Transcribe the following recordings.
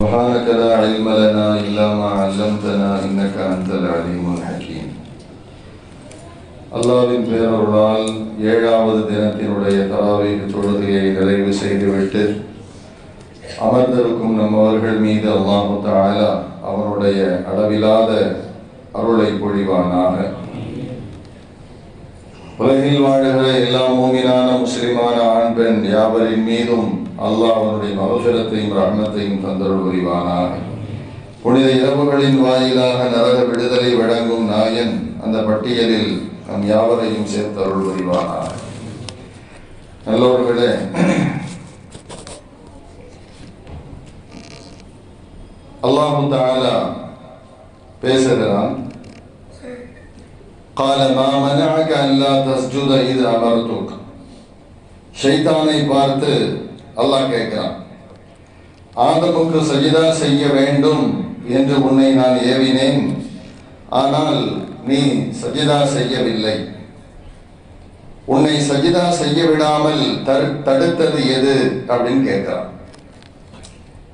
سبحانك لا علم لنا إلا ما علمتنا إنك أنت العليم الحكيم அல்லாவின் பேரருளால் ஏழாவது தினத்தினுடைய தராவீக தொழுகையை நிறைவு செய்துவிட்டு அமர்ந்திருக்கும் நம்மவர்கள் மீது அல்லாஹு தஆலா அவனுடைய அளவிலாத அருளை பொழிவானாக உலகில் வாழுகிற எல்லா மூமினான முஸ்லிமான ஆண் பெண் யாவரின் மீதும் அல்லாஹ் அவனுடைய மகசுரத்தையும் ரஹ்மத்தையும் தந்தருள் புரிவானாக புனித இரவுகளின் வாயிலாக நரக விடுதலை வழங்கும் நாயன் அந்த பட்டியலில் நம் யாவரையும் சேர்த்தருள் புரிவானாக நல்லவர்களே அல்லாஹு தாலா பேசுகிறான் قال ما منعك ألا تسجد إذ أمرتك ஷைத்தானை பார்த்து அல்லாஹ் கேட்கிறான். ஆதமுக்கு சஜிதா செய்ய வேண்டும் என்று உன்னை நான் ஏவினேன். ஆனால் நீ சஜிதா செய்யவில்லை. உன்னை சஜிதா செய்ய விடாமல் தடு- தடுத்தது எது? அப்படின்னு கேட்கிறான்.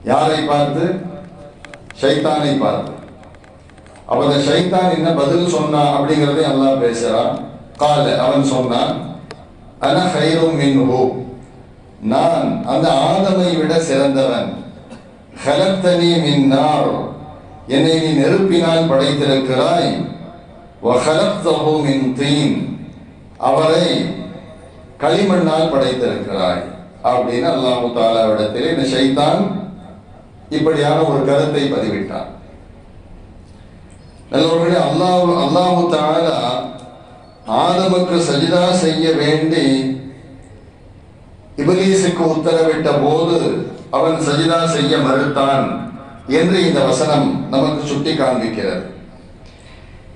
யாரை பார்த்து? ஷைத்தானை பார்த்து. அப்ப அந்த ஷைத்தான் என்ன பதில் சொன்னான் அப்படிங்கறதை அல்லாஹ் பேசுறான். கால அவன் சொன்னான் அன ஹைரும் மின்ஹு. நான் அந்த ஆதமை விட சிறந்தவன். ஹலத்தனி மின்னார் என்னை நீ நெருப்பினால் படைத்திருக்கிறாய். மின் தீன். அவரை களிமண்ணால் படைத்திருக்கிறாய். அப்படின்னு அல்லாஹு தாலாவிடத்திலே இந்த ஷைத்தான் இப்படியான ஒரு கருத்தை பதிவிட்டான். நல்லவர்களே அல்லாஹ் அல்லாஹு தாலா ஆதமுக்கு சஜிதா செய்ய வேண்டி இபிலீசுக்கு உத்தரவிட்ட போது அவன் சஜிதா செய்ய மறுத்தான் என்று இந்த வசனம் நமக்கு சுட்டி காண்பிக்கிறது.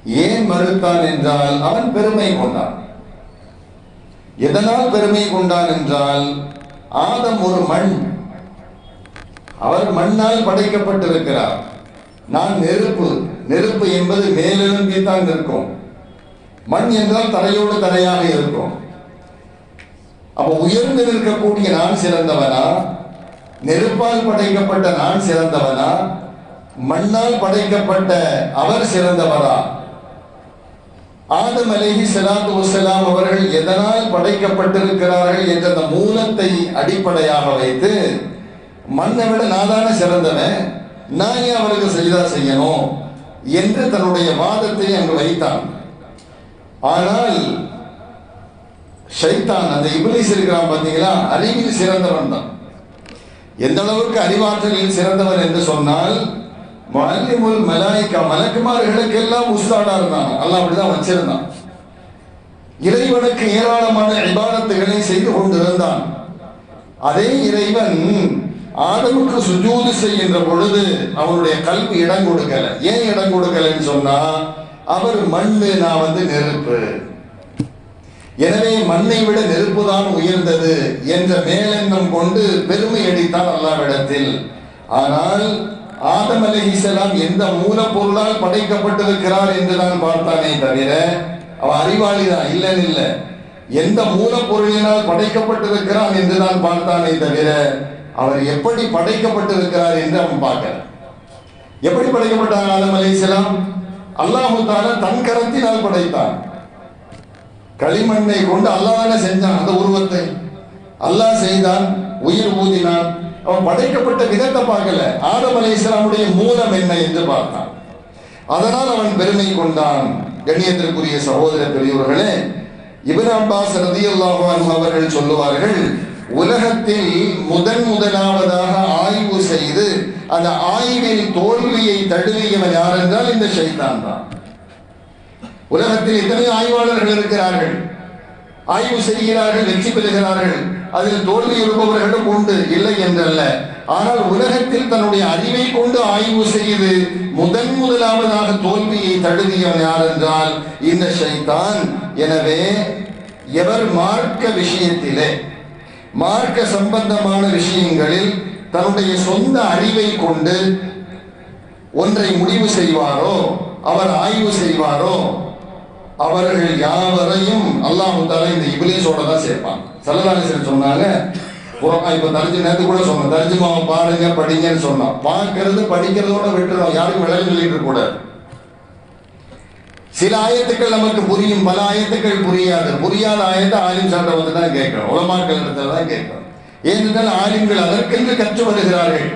ஏன் மறுத்தான் என்றால் அவன் பெருமை கொண்டான். எதனால் பெருமை கொண்டான் என்றால் ஆதம் ஒரு மண். அவர் மண்ணால் படைக்கப்பட்டிருக்கிறார். நான் நெருப்பு. நெருப்பு என்பது மேலெழும்பி தான் இருக்கும் மண் என்றால் தரையோடு தரையாக இருக்கும். அப்ப உயர்ந்து நிற்கக்கூடிய நான் சிறந்தவனா? நெருப்பால் படைக்கப்பட்ட நான் சிறந்தவனா? மண்ணால் படைக்கப்பட்ட அவர் சிறந்தவரா? ஆதம் அலேஹி சலாத்து வசலாம் அவர்கள் எதனால் படைக்கப்பட்டிருக்கிறார்கள் என்ற அந்த மூலத்தை அடிப்படையாக வைத்து மண்ணை விட நான் தானே சிறந்தவன்? நான் ஏன் அவருக்கு செய்தா செய்யணும்? என்று தன்னுடைய வாதத்தை அங்கு வைத்தான். ஆனால் ஷைத்தான் அந்த இபிலிஸ் இருக்கிறான் பார்த்தீங்களா? அறிவில் சிறந்தவன் தான். எந்த அளவுக்கு அறிவாற்றலில் சிறந்தவன் என்று சொன்னால் மல்லிமுல் மலாய்க்கா மலக்குமார்களுக்கெல்லாம் உஸ்தாடா இருந்தான். அல்லாஹ் அப்படிதான் வச்சிருந்தான். இறைவனுக்கு ஏராளமான இபாதத்துகளை செய்து கொண்டிருந்தான். அதே இறைவன் ஆடவுக்கு சுஜூது செய்கின்ற பொழுது அவனுடைய கல்வி இடம் கொடுக்கல. ஏன் இடம் கொடுக்கலன்னு சொன்னா அவர் மண்ணு நான் வந்து நெருப்பு. எனவே மண்ணை விட நெருப்புதான் உயர்ந்தது என்ற மேலெண்ணம் கொண்டு பெருமை அடித்தான் அல்லாவிடத்தில் ஆனால் ஆதம் அலைஹிஸ்ஸலாம் எந்த மூலப்பொருளால் படைக்கப்பட்டிருக்கிறார் என்று நான் பார்த்தானே தவிர அவன் அறிவாளி தான் இல்லைன்னு இல்லை. எந்த மூலப்பொருளினால் படைக்கப்பட்டிருக்கிறான் என்று நான் பார்த்தானே தவிர அவர் எப்படி படைக்கப்பட்டிருக்கிறார் என்று அவன் பார்க்கல. எப்படி படைக்கப்பட்டான் ஆதம் அலைஹிஸ்ஸலாம் அல்லாஹு தாலா தன் கரத்தினால் படைத்தான். களிமண்ணை கொண்டு அல்லாஹ் செஞ்சான் அந்த உருவத்தை. அல்லாஹ் செய்தான் உயிர் ஊதினான். அவன் படைக்கப்பட்ட விதத்தை பார்க்கல. ஆதம் அலி இஸ்லாமுடைய மூலம் என்ன என்று பார்த்தான். அதனால் அவன் பெருமை கொண்டான். கண்ணியத்திற்குரிய சகோதர பெரியவர்களே இப்னு அப்பாஸ் ரதி அவர்கள் சொல்லுவார்கள் உலகத்தில் முதன் முதலாவதாக ஆய்வு செய்து அந்த ஆய்வில் தோல்வியை தழுவியவன் யார் என்றால் இந்த ஷைத்தான் தான். உலகத்தில் எத்தனை ஆய்வாளர்கள் இருக்கிறார்கள். ஆய்வு செய்கிறார்கள் வெற்றி பெறுகிறார்கள். அதில் தோல்வி இருப்பவர்களும் உண்டு இல்லை என்றல்ல. ஆனால் உலகத்தில் தன்னுடைய அறிவை கொண்டு ஆய்வு செய்து முதன் முதலாவதாக தோல்வியை தழுவியவன் யார் என்றால் இந்த சைத்தான் எனவே எவர் மார்க்க விஷயத்திலே மார்க்க சம்பந்தமான விஷயங்களில் தன்னுடைய சொந்த அறிவை கொண்டு ஒன்றை முடிவு செய்வாரோ அவர் ஆய்வு செய்வாரோ அவர்கள் யாவரையும் அல்லாஹ் தாலா இந்த இபிலிஸோட தான் சேர்ப்பாங்க. சல்லல்லாஹு சொன்னாங்க இப்போ இப்ப தர்ஜி நேரத்து கூட சொன்னோம் தர்ஜிமாவை பாருங்க படிங்கன்னு சொன்னோம் பார்க்கறது படிக்கிறதோட விட்டுறோம். யாருக்கும் விளைவு சொல்லிட்டு கூட சில ஆயத்துக்கள் நமக்கு புரியும் பல ஆயத்துக்கள் புரியாது. புரியாத ஆயத்தை ஆலிம் சார்ட்ட வந்து தான் கேட்கணும் உலமாக்கள் இடத்துல தான் கேட்கணும் ஏனென்றால் ஆலிம்கள் அதற்கென்று கற்று வருகிறார்கள்.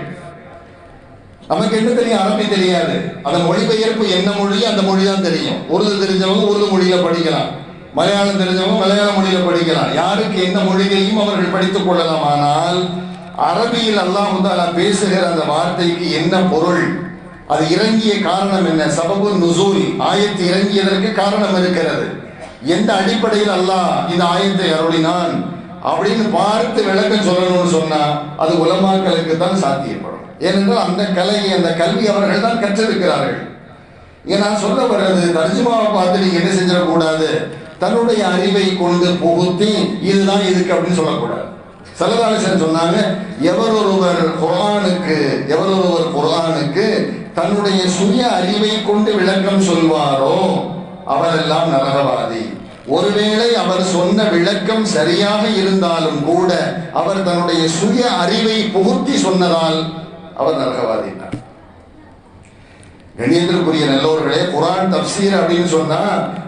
நமக்கு என்ன தெரியும்? அரபி தெரியாது. அதன் மொழிபெயர்ப்பு என்ன மொழி? அந்த மொழி தான் தெரியும். உருது தெரிஞ்சவங்க உருது மொழியில படிக்கலாம். மலையாளம் தெரிஞ்சவங்க மலையாள மொழியில படிக்கலாம். யாருக்கு என்ன மொழியையும் அவர்கள் படித்துக் கொள்ளலாம். ஆனால் அரபியில் அல்லாஹ் தாலா பேசுகிற அந்த வார்த்தைக்கு என்ன பொருள்? அது இறங்கிய காரணம் என்ன? சபபு நுசூல். ஆயத்து இறங்கியதற்கு காரணம் இருக்கிறது. எந்த அடிப்படையில் அல்லாஹ் இந்த ஆயத்தை அருளினான்? அப்படின்னு பார்த்து விளக்கம் சொல்லணும்னு சொன்னா அது உலமாக்களுக்கு தான் சாத்தியப்படும். ஏனென்றால் அந்த கலையை அந்த கல்வி அவர்கள் தான் கற்றிருக்கிறார்கள். இங்கே நான் சொல்ல வர்றது தர்ஜுமாவை பார்த்து நீங்க என்ன செஞ்சிடக்கூடாது? தன்னுடைய அறிவை கொண்டு புகுத்தி இதுதான் இதுக்கு அப்படின்னு சொல்லக்கூடாது. சலதாலசன் சொன்னாங்க எவர் ஒருவர் குரானுக்கு எவர் ஒருவர் குரானுக்கு தன்னுடைய சுய அறிவை கொண்டு விளக்கம் சொல்வாரோ அவரெல்லாம் நரகவாதி. ஒருவேளை அவர் சொன்ன விளக்கம் சரியாக இருந்தாலும் கூட அவர் தன்னுடைய சுய அறிவை புகுத்தி சொன்னதால் அவர் நரகவாதினார். கணியத்திற்குரிய நல்லோர்களே குரான் தப்சீர் அப்படின்னு சொன்னா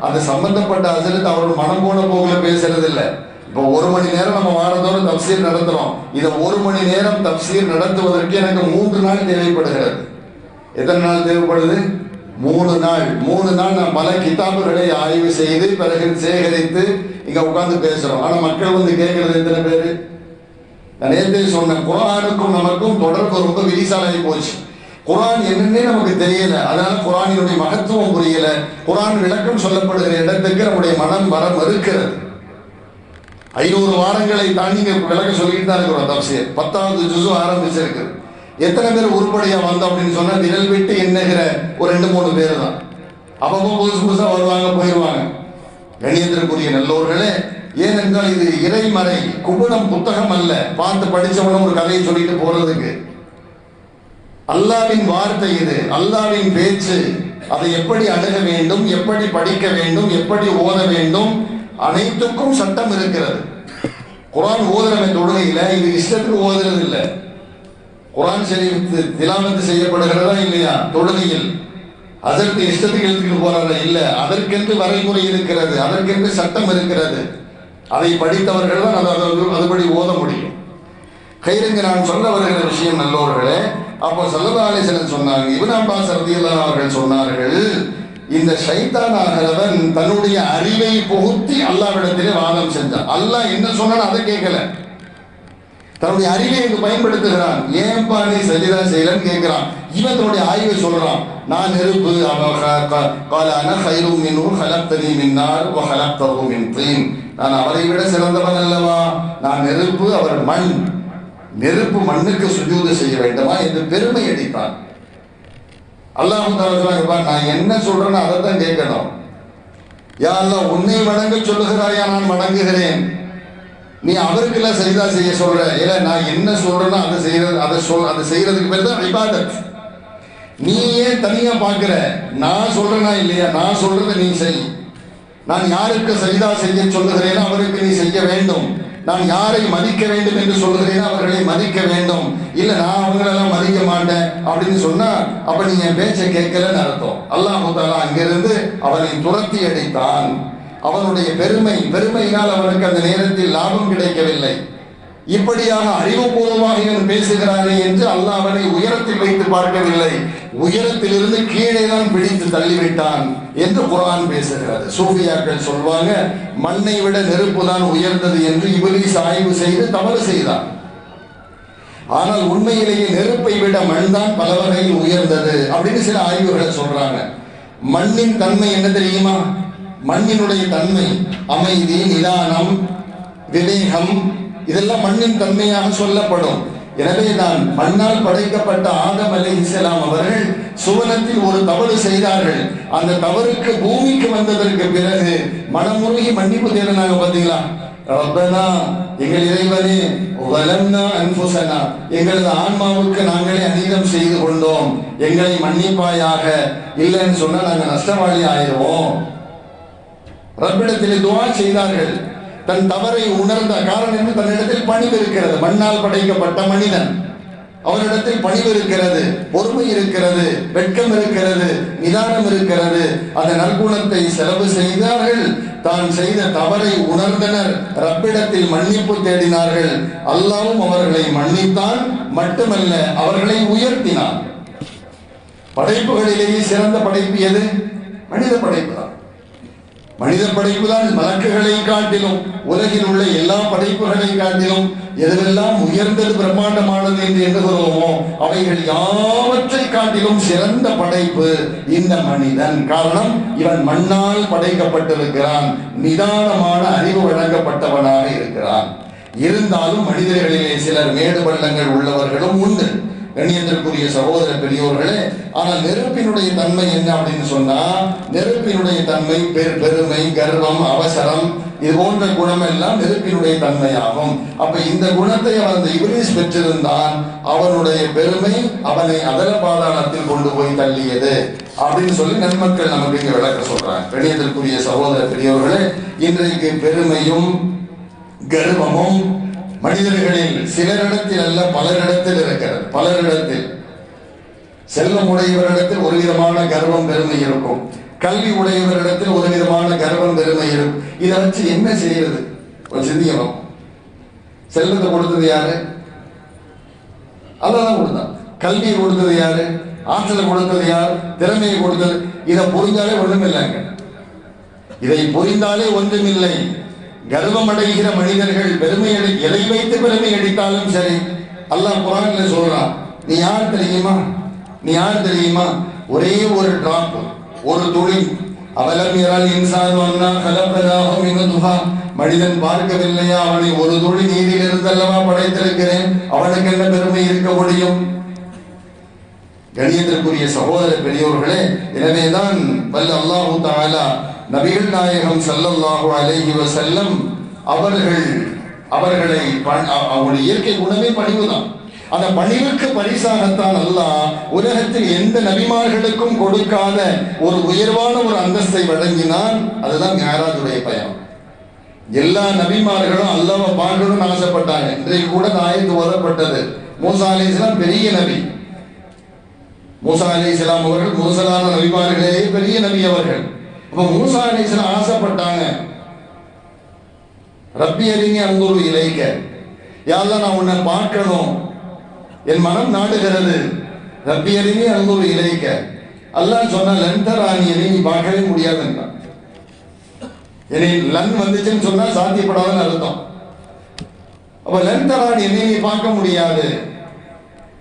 அது சம்பந்தப்பட்ட அசலத்தை அவர் மனம் போன போகல பேசுறது இல்லை இப்போ ஒரு மணி நேரம் நம்ம வாரந்தோறும் தப்சீர் நடத்துறோம். இதை ஒரு மணி நேரம் தப்சீர் நடத்துவதற்கு எனக்கு மூன்று நாள் தேவைப்படுகிறது. எத்தனை நாள் தேவைப்படுது? மூணு நாள். மூணு நாள் நான் பல கிதாபுகளை ஆய்வு செய்து பிறகு சேகரித்து இங்க உட்காந்து பேசுறோம். ஆனா மக்கள் வந்து கேட்கறது எத்தனை பேரு? நேரத்தில் சொன்ன சொன்னேன் குரானுக்கும் நமக்கும் தொடர்பு ரொம்ப விரிசாலாகி போச்சு. குரான் என்னன்னே நமக்கு தெரியல. அதனால குரானினுடைய மகத்துவம் புரியல. குரான் விளக்கம் சொல்லப்படுகிற இடத்துக்கு நம்முடைய மனம் வர மறுக்கிறது. ஐநூறு வாரங்களை தாண்டி விளக்க சொல்லிட்டு தான் இருக்கிறோம் தப்சியர் பத்தாவது ஜுசு ஆரம்பிச்சிருக்கு எத்தனை பேர் உருப்படியா வந்தோம் அப்படின்னு சொன்னா விரல் விட்டு எண்ணுகிற ஒரு ரெண்டு மூணு பேர் தான். அப்பப்போ புதுசு புதுசா வருவாங்க போயிடுவாங்க கணியத்திற்குரிய நல்லோர்களே ஏனென்றால் இது இறைமறை குபுடம் புத்தகம் அல்ல. பார்த்து படித்தவனும் ஒரு கதையை சொல்லிட்டு போறதுக்கு. அல்லாவின் வார்த்தை இது அல்லாவின் பேச்சு. அதை எப்படி அணுக வேண்டும் எப்படி படிக்க வேண்டும் எப்படி ஓத வேண்டும் அனைத்துக்கும் சட்டம் இருக்கிறது. குரான் ஓதுறமை தொழுகையில் இது இஷ்டத்துக்கு ஓதுறது இல்லை. குரான் ஷரீஃப் திலாமத்து செய்யப்படுகிறதா இல்லையா? தொழுகையில். அதற்கு இஷ்டத்துக்கு எழுத்துக்கிட்டு போறாரா? இல்லை. அதற்கென்று வரைமுறை இருக்கிறது அதற்கென்று சட்டம் இருக்கிறது. அதை படித்தவர்கள் தான் அதை அதுபடி ஓத முடியும். கைருங்க நான் சொல்ல வருகிற விஷயம் நல்லோர்களே அப்போ சல்லதாலேசன் சொன்னாங்க இவன் அப்பாஸ் சரதியெல்லாம் அவர்கள் சொன்னார்கள் இந்த சைத்தான் ஆகிறவன் தன்னுடைய அறிவை புகுத்தி அல்லாவிடத்திலே வாதம் செஞ்சான். அல்லாஹ் என்ன சொன்னான்னு அதை கேட்கல. தன்னுடைய அறிவை இங்கு பயன்படுத்துகிறான். ஏன்பா நீ சரிதா செய்யலன்னு கேட்கிறான். இவன் தன்னுடைய ஆய்வை சொல்றான். நான் நெருப்பு காலான ஹைரு மின்னு ஹலப்தனி மின்னார் ஹலப்தகு மின் தீன். நான் அவரை விட சிறந்தவன் அல்லவா? நான் நெருப்பு அவர் மண். நெருப்பு மண்ணுக்கு சுஜூது செய்ய வேண்டுமா என்று பெருமை அடித்தான். அல்லாஹு தாலா நான் என்ன சொல்றேன்னு அதை தான் கேட்கணும். யா அல்லாஹ் உன்னை வணங்க சொல்லுகிறாயா? நான் வணங்குகிறேன். நீ அவருக்கு எல்லாம் சரிதா செய்ய சொல்ற? இல்ல நான் என்ன சொல்றேனோ அதை செய்யறது அதை சொல் அதை செய்யறதுக்கு பேர் தான் விவாதம் நீ ஏன் தனியா பாக்குற நான் சொல்றேனா இல்லையா? நான் சொல்றத நீ செய். நான் யாருக்கு சரிதா செய்ய சொல்லுகிறேனோ அவருக்கு நீ செய்ய வேண்டும். நான் யாரை மதிக்க வேண்டும் என்று சொல்லுகிறேனோ அவர்களை மதிக்க வேண்டும். இல்ல நான் அவங்களெல்லாம் மதிக்க மாட்டேன் அப்படின்னு சொன்னா அப்ப நீ என் பேச்சை கேட்கலன்னு அர்த்தம். அல்லாஹ் தாலா அங்கிருந்து அவனை துரத்தி அடித்தான். அவனுடைய பெருமை பெருமையினால் அவனுக்கு அந்த நேரத்தில் லாபம் கிடைக்கவில்லை. இப்படியாக அறிவுபூர்வமாக இவன் பேசுகிறானே என்று அல்லாஹ் அவனை உயரத்தில் வைத்து பார்க்கவில்லை. உயரத்திலிருந்து கீழே தான் பிடித்து தள்ளிவிட்டான் என்று குரான் பேசுகிறது. சூஃபியாக்கள் சொல்வாங்க மண்ணை விட நெருப்பு தான் உயர்ந்தது என்று இபிலிஸ் ஆய்வு செய்து தவறு செய்தான். ஆனால் உண்மையிலேயே நெருப்பை விட மண் தான் பல வகையில் உயர்ந்தது அப்படின்னு சில ஆய்வுகளை சொல்றாங்க. மண்ணின் தன்மை என்ன தெரியுமா? மண்ணினுடைய தன்மை அமைதி நிதானம் விவேகம் இதெல்லாம் மண்ணின் தன்மையாக சொல்லப்படும். எனவே நான் மண்ணால் படைக்கப்பட்ட ஆதம் அலை இஸ்லாம் அவர்கள் சுவனத்தில் ஒரு தவறு செய்தார்கள். அந்த தவறுக்கு பூமிக்கு வந்ததற்கு பிறகு மனமுருகி மன்னிப்பு தேடினாங்க பார்த்தீங்களா? ரப்பனா எங்கள் இறைவனே வலம்னா அன்புசனா எங்களது ஆன்மாவுக்கு நாங்களே அநீதம் செய்து கொண்டோம். எங்களை மன்னிப்பாயாக. இல்லைன்னு சொன்னா நாங்கள் நஷ்டவாளி ஆயிடுவோம். ரப்பிடத்தில் துவா செய்தார்கள். தன் தவறை உணர்ந்த காரணம் என்று தன்னிடத்தில் பணிவு இருக்கிறது மண்ணால் படைக்கப்பட்ட மனிதன். அவரிடத்தில் பணிவு இருக்கிறது பொறுமை இருக்கிறது. வெட்கம் இருக்கிறது. நிதானம் இருக்கிறது. அந்த நற்குணத்தை செலவு செய்தார்கள். தான் செய்த தவறை உணர்ந்தனர். ரப்பிடத்தில் மன்னிப்பு தேடினார்கள். அல்லாவும் அவர்களை மன்னித்தான். மட்டுமல்ல அவர்களை உயர்த்தினான். படைப்புகளிலேயே சிறந்த படைப்பு எது? மனித படைப்பு மனிதன் மனித மலக்குகளை காட்டிலும் உலகில் உள்ள எல்லா படைப்புகளை காட்டிலும் எதுவெல்லாம் உயர்ந்தது பிரம்மாண்டமானது என்று எண்ணுகிறோமோ அவைகள் யாவற்றை காட்டிலும் சிறந்த படைப்பு இந்த மனிதன். காரணம் இவன் மண்ணால் படைக்கப்பட்டிருக்கிறான் நிதானமான அறிவு வழங்கப்பட்டவனாக இருக்கிறான். இருந்தாலும் மனிதர்களிலே சிலர் மேடு பள்ளங்கள் உள்ளவர்களும் உண்டு. கண்ணியத்திற்குரிய சகோதர பெரியோர்களே ஆனால் நெருப்பினுடைய தன்மை என்ன அப்படின்னு சொன்னா நெருப்பினுடைய தன்மை பெரு- பெருமை கர்வம் அவசரம் இது போன்ற குணம் எல்லாம் நெருப்பினுடைய தன்மையாகும். அப்ப இந்த குணத்தை அவன் அந்த இபிலிஸ் பெற்றிருந்தான் அவனுடைய பெருமை அவனை அதல பாதாளத்தில் கொண்டு போய் தள்ளியது அப்படின்னு சொல்லி நன்மக்கள் நமக்கு இங்க விளக்க சொல்றாங்க. கணியத்திற்குரிய சகோதர பெரியோர்களே இன்றைக்கு பெருமையும் கர்வமும் மனிதர்களில் சிலரிடத்தில் அல்ல பலரிடத்தில் இருக்கிறது. பலரிடத்தில். செல்வம் உடையவரிடத்தில் ஒரு விதமான கர்வம் பெருமை இருக்கும். கல்வி உடையவரிடத்தில் ஒரு விதமான கர்வம் பெருமை இருக்கும். இதை வச்சு என்ன செய்யறது? ஒரு சிந்திக்கணும் செல்வத்தை கொடுத்தது யாரு? அதான் கொடுத்தான். கல்வியை கொடுத்தது யாரு? ஆற்றலை கொடுத்தது யார்? திறமையை கொடுத்தது. இதை புரிஞ்சாலே இல்லைங்க இதை புரிந்தாலே ஒன்றுமில்லை கர்வம் அடைகிற மனிதர்கள் பெருமை அடை எதை வைத்து பெருமை அடித்தாலும் சரி அல்லாஹ் குரான்ல சொல்றான் நீ யார் தெரியுமா? நீ யார் தெரியுமா? ஒரே ஒரு டிராப் ஒரு துளி. அவலம் இறால் இன்சான் வந்தா கலப்பதாக மிகுதுகா மனிதன் பார்க்கவில்லையா? அவனை ஒரு துளி நீரில் இருந்தல்லவா படைத்திருக்கிறேன். அவனுக்கு என்ன பெருமை இருக்க முடியும்? கணியத்திற்குரிய சகோதர பெரியோர்களே எனவேதான் வல்ல அல்லாஹு தாலா நபிகள் நாயகம் ஸல்லல்லாஹு அலைஹி செல்லம் அவர்கள் அவர்களை அவருடைய இயற்கை குணமே பணிவுதான். அந்த பணிவுக்கு பரிசாகத்தான் அல்லாஹ் உலகத்தில் எந்த நபிமார்களுக்கும் கொடுக்காத ஒரு உயர்வான ஒரு அந்தஸ்தை வழங்கினால் அதுதான் மேராஜுடைய பயணம் எல்லா நபிமார்களும் அல்லாவை பார்க்கணும்னு ஆசைப்பட்டாங்க. இன்றைக்கு கூட இந்த ஆயத்து ஓதப்பட்டது. மூசா இஸ்லாம் பெரிய நபி. மூசா அலி இஸ்லாம் அவர்கள் மூசலான நபிமார்களே பெரிய நபி அவர்கள். இப்போ மூசா அலி ஆசைப்பட்டாங்க. ரப்பி அறிஞ அங்குரு இலைக்க யாரெல்லாம் நான் உன்னை பார்க்கணும்? என் மனம் நாடுகிறது. ரப்பி அறிஞ அங்குரு இலைக்க அல்லாஹ் சொன்ன லந்தராணியனை நீ பார்க்கவே முடியாதுன்றான். என்னை லன் வந்துச்சுன்னு சொன்னா சாத்தியப்படாதுன்னு அர்த்தம். அப்ப லந்தராணி என்னை நீ பார்க்க முடியாது.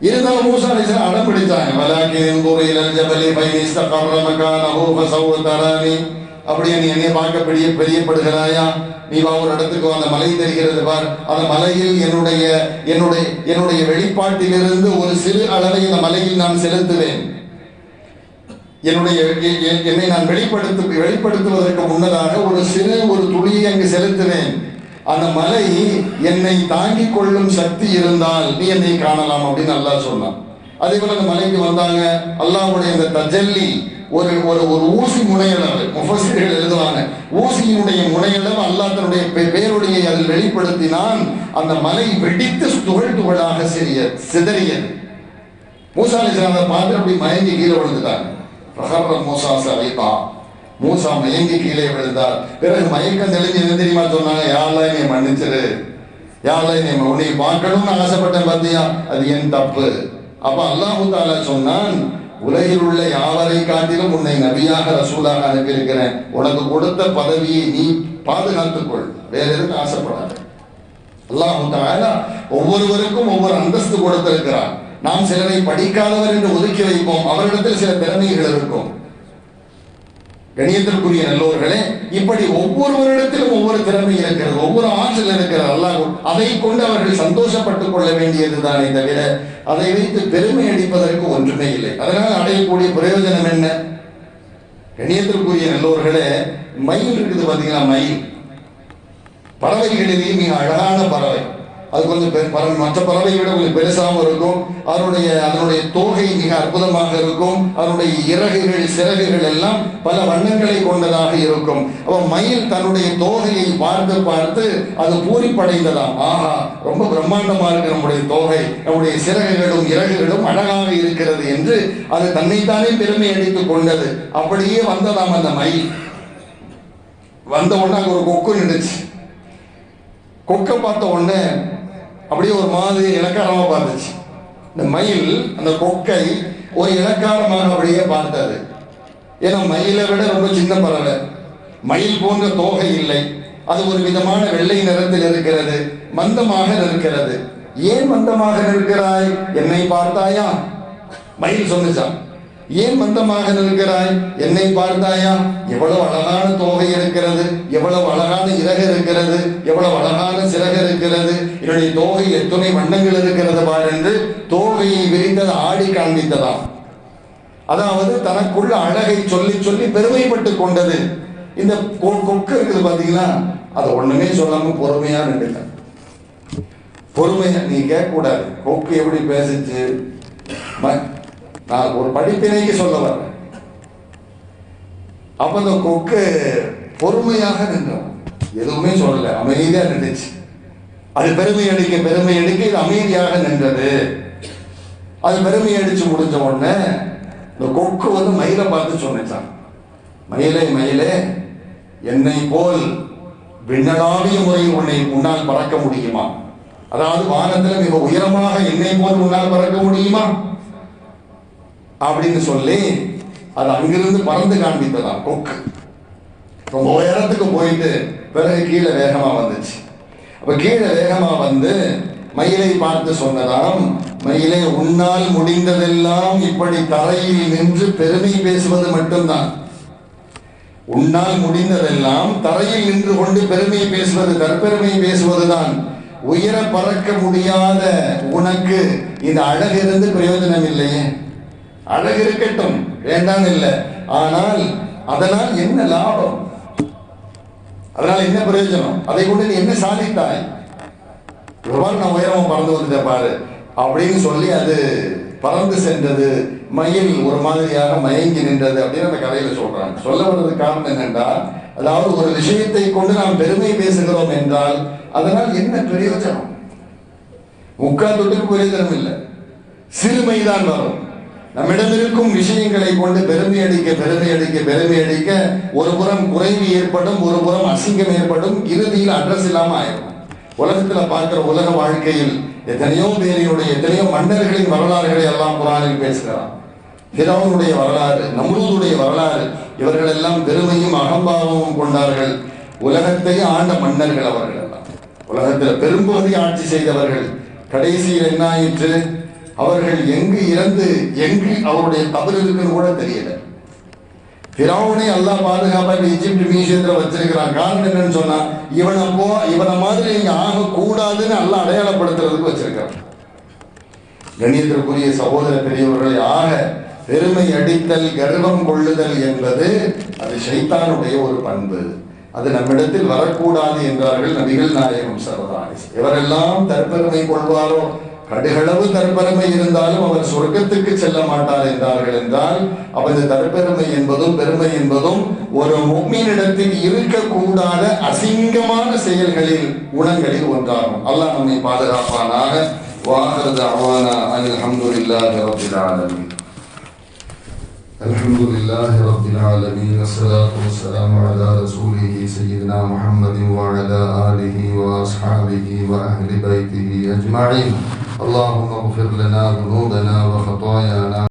இருந்தாலும் மூசா அலைஹிஸ்ஸலாம் அடம் பிடிச்சாங்க வலாக்கின் எங்கூர் இலல் ஜபலி ஃபைன் மகானஹு தரானி அப்படியே நீ என்னை பார்க்க பெரிய பெரியப்படுகிறாயா நீ வா ஒரு இடத்துக்கு வா, அந்த மலை தெரிகிறது பார் அந்த மலையில் என்னுடைய என்னுடைய என்னுடைய வெளிப்பாட்டிலிருந்து ஒரு சிறு அளவை அந்த மலையில் நான் செலுத்துவேன் என்னுடைய என்னை நான் வெளிப்படுத்து வெளிப்படுத்துவதற்கு முன்னதாக ஒரு சிறு ஒரு துளியை அங்கு செலுத்துவேன் அந்த மலை என்னை தாங்கிக் கொள்ளும் சக்தி இருந்தால் நீ என்னை காணலாம் அப்படின்னு அல்லாஹ் சொன்னான். அதே போல அந்த மலைக்கு வந்தாங்க. அல்லாஹுடைய அந்த தஜல்லி ஒரு ஒரு ஒரு ஊசி முனையளவு முஃபசிர்கள் எழுதுவாங்க. ஊசியினுடைய முனையளவு அல்லாஹ் தன்னுடைய பேருடைய அதில் வெளிப்படுத்தினான். அந்த மலை வெடித்து துகள் துகளாக சிறிய சிதறியது. மூசா அலிஸ்லாம் அதை பார்த்து அப்படி மயங்கி கீழே விழுந்துட்டாங்க. ஃபஹர்ர மூசா சவிதா மூசா மயங்கி கீழே விழுந்தார். பிறகு மயக்கம் தெளிஞ்சு என்ன தெரியுமா சொன்னாங்க? யாரெல்லாம் நீ மன்னிச்சிரு. யாரெல்லாம் நீ உன்னை பார்க்கணும்னு ஆசைப்பட்டேன் பார்த்தியா அது என் தப்பு. அப்ப அல்லாஹு தாலா சொன்னான் உலகில் உள்ள யாவரை காட்டிலும் உன்னை நபியாக ரசூலாக அனுப்பியிருக்கிறேன். உனக்கு கொடுத்த பதவியை நீ பாதுகாத்துக்கொள். வேற எதுவும் ஆசைப்படாத. அல்லாஹு தாலா ஒவ்வொருவருக்கும் ஒவ்வொரு அந்தஸ்து கொடுத்திருக்கிறார். நாம் சிலரை படிக்காதவர் என்று ஒதுக்கி வைப்போம். அவரிடத்தில் சில திறமைகள் இருக்கும். கணியத்திற்குரிய நல்லோர்களே இப்படி ஒவ்வொருவரிடத்திலும் ஒவ்வொரு திறமை இருக்கிறது ஒவ்வொரு ஆற்றல் இருக்கிறது. அல்லாஹ் அதை கொண்டு அவர்கள் சந்தோஷப்பட்டுக் கொள்ள வேண்டியதுதானே தவிர அதை வைத்து பெருமை அடிப்பதற்கு ஒன்றுமே இல்லை. அதனால் அடையக்கூடிய பிரயோஜனம் என்ன? கணியத்திற்குரிய நல்லோர்களே மயில் இருக்குது பார்த்தீங்கன்னா மயில்? பறவைகளிலேயே மிக அழகான பறவை. அது கொஞ்சம் பெ- பறவை மற்ற பறவையை விட கொஞ்சம் பெருசாகவும் இருக்கும். அதனுடைய அதனுடைய தோகை மிக அற்புதமாக இருக்கும். அதனுடைய இறகுகள் சிறகுகள் எல்லாம் பல வண்ணங்களை கொண்டதாக இருக்கும். அப்போ மயில் தன்னுடைய தோகையை பார்த்து பார்த்து அது பூரிப்படைந்ததாம். ஆஹா ரொம்ப பிரம்மாண்டமாக இருக்கு நம்முடைய தோகை. நம்முடைய சிறகுகளும் இறகுகளும் அழகாக இருக்கிறது என்று அது தன்னைத்தானே பெருமை அடித்துக் கொண்டது. அப்படியே வந்ததாம் அந்த மயில். வந்த உடனே அங்கே ஒரு கொக்கு நின்றுச்சு. கொக்கை பார்த்த உடனே அப்படியே ஒரு மாதிரி இலக்காரமாக பார்த்துச்சு. இந்த மயில் அந்த கொக்கை ஒரு இலக்காரமாக அப்படியே பார்த்தது ஏன்னா மயிலை விட ரொம்ப சின்ன பறவை. மயில் போன்ற தோகை இல்லை. அது ஒரு விதமான வெள்ளை நிறத்தில் இருக்கிறது மந்தமாக நிற்கிறது. ஏன் மந்தமாக நிற்கிறாய்? என்னை பார்த்தாயா? மயில் சொன்னிச்சான் ஏன் மந்தமாக நிற்கிறாய்? என்னை பார்த்தாயா? எவ்வளவு அழகான தோகை இருக்கிறது எவ்வளவு அழகான இறகு இருக்கிறது எவ்வளவு அழகான சிறகு இருக்கிறது. என்னுடைய தோகை எத்துணை வண்ணங்கள் இருக்கிறது பார் என்று தோகையை விரிந்தது ஆடி காண்பித்ததாம். அதாவது தனக்குள்ள அழகை சொல்லி சொல்லி பெருமைப்பட்டு கொண்டது. இந்த கொ- கொக்கு இருக்குது பாத்தீங்களா? அதை ஒண்ணுமே சொல்லாம பொறுமையா நின்றுல பொறுமையா நீ கேட்க கூடாது கொக்கு எப்படி பேசுச்சு? நான் ஒரு படிப்பினைக்கு சொல்ல வரேன் அப்ப அந்த கொக்கு பொறுமையாக நின்றோம் எதுவுமே சொல்லல. அமைதியா நின்றுச்சு. அது பெருமை அடிக்க பெருமை அடிக்க இது அமைதியாக நின்றது. அது பெருமை அடிச்சு முடிஞ்ச உடனே இந்த கொக்கு வந்து மயிலை பார்த்து சொன்னான் மயிலே மயிலே என்னை போல் விண்ணலாவிய முறையில் உன்னை உன்னால் பறக்க முடியுமா? அதாவது வானத்தில் மிக உயரமாக என்னை போல் உன்னால் பறக்க முடியுமா? அப்படின்னு சொல்லி அது அங்கிருந்து பறந்து காண்பித்ததா கொக்கு ரொம்ப உயரத்துக்கு போயிட்டு பிறகு கீழே வேகமாக வந்துச்சு. அப்போ கீழே வேகமாக வந்து மயிலை பார்த்து சொன்னதாம் மயிலே உன்னால் முடிந்ததெல்லாம் இப்படி தரையில் நின்று பெருமை பேசுவது மட்டும்தான். உன்னால் முடிந்ததெல்லாம் தரையில் நின்று கொண்டு பெருமை பேசுவது தற்பெருமை பேசுவதுதான். உயர பறக்க முடியாத உனக்கு இந்த அழகு இருந்து பிரயோஜனம் இல்லையே. அழகு இருக்கட்டும். வேண்டாம் இல்லை. ஆனால் அதனால் என்ன லாபம்? அதனால் என்ன பிரயோஜனம்? அதை கொண்டு நீ என்ன சாதித்தாய்? இவ்வாறு நான் உயரமும் பறந்து வந்துட்டேன் பாரு. அப்படின்னு சொல்லி அது பறந்து சென்றது மயில் ஒரு மாதிரியாக மயங்கி நின்றது அப்படின்னு அந்த கதையில சொல்றாங்க. சொல்ல வர்றது காரணம் என்னென்றால் அதாவது ஒரு விஷயத்தை கொண்டு நாம் பெருமை பேசுகிறோம் என்றால் அதனால் என்ன பிரயோஜனம்? முக்கால் தொட்டுக்கு பிரயோஜனம் இல்லை. சிறுமைதான் வரும். நம்மிடம் இருக்கும் விஷயங்களை கொண்டு பெருமை அடிக்க பெருமை அடிக்க பெருமை அடிக்க ஒரு புறம் குறைவு ஏற்படும் ஒரு புறம் அசிங்கம் ஏற்படும் இறுதியில் அட்ரஸ் இல்லாம ஆயிடும் உலகத்துல பார்க்கிற உலக வாழ்க்கையில் எத்தனையோ பேரையுடைய எத்தனையோ மன்னர்களின் வரலாறுகளை எல்லாம் குரானில் பேசுகிறான் பிறவனுடைய வரலாறு நம்ரூதுடைய வரலாறு இவர்கள் எல்லாம் பெருமையும் அகம்பாவமும் கொண்டார்கள். உலகத்தை ஆண்ட மன்னர்கள் அவர்கள் எல்லாம். உலகத்தில் பெரும்பகுதி ஆட்சி செய்தவர்கள். கடைசியில் என்ன ஆயிற்று? அவர்கள் எங்கு இறந்து எங்கு அவருடைய தவறு இருக்குன்னு கூட தெரியல. பிராவனை அல்லாஹ் பாதுகாப்பா எஜிப்ட் மியூசியத்தில் வச்சிருக்கிறான். காரணம் என்னன்னு சொன்னா இவனை போ இவனை மாதிரி நீங்க ஆக கூடாதுன்னு நல்லா அடையாளப்படுத்துறதுக்கு வச்சிருக்கிறான். கணியத்திற்குரிய சகோதர பெரியவர்களை ஆக பெருமை அடித்தல் கர்வம் கொள்ளுதல் என்பது அது சைத்தானுடைய ஒரு பண்பு. அது நம்மிடத்தில் வரக்கூடாது என்றார்கள் நபிகள் நாயகம் சரதாரி. எவரெல்லாம் தற்பெருமை கொள்வாரோ கடுகளவு தற்பெருமை இருந்தாலும் அவர் சொர்க்கத்துக்கு செல்ல மாட்டார் என்றார்கள் என்றால் அவரது தற்பெருமை என்பதும் பெருமை என்பதும் ஒரு முக்மீனிடத்தில் இருக்கக்கூடாத அசிங்கமான செயல்களில் குணங்களில் ஒன்றாகும் அல்லாஹ் நம்மை பாதுகாப்பானாக واخر دعوانا ان الحمد لله رب العالمين الحمد لله رب العالمين الصلاة والسلام على رسوله سيدنا محمد وعلى آله وأصحابه وأهل بيته أجمعين اللهم اغفر لنا ذنوبنا وخطايانا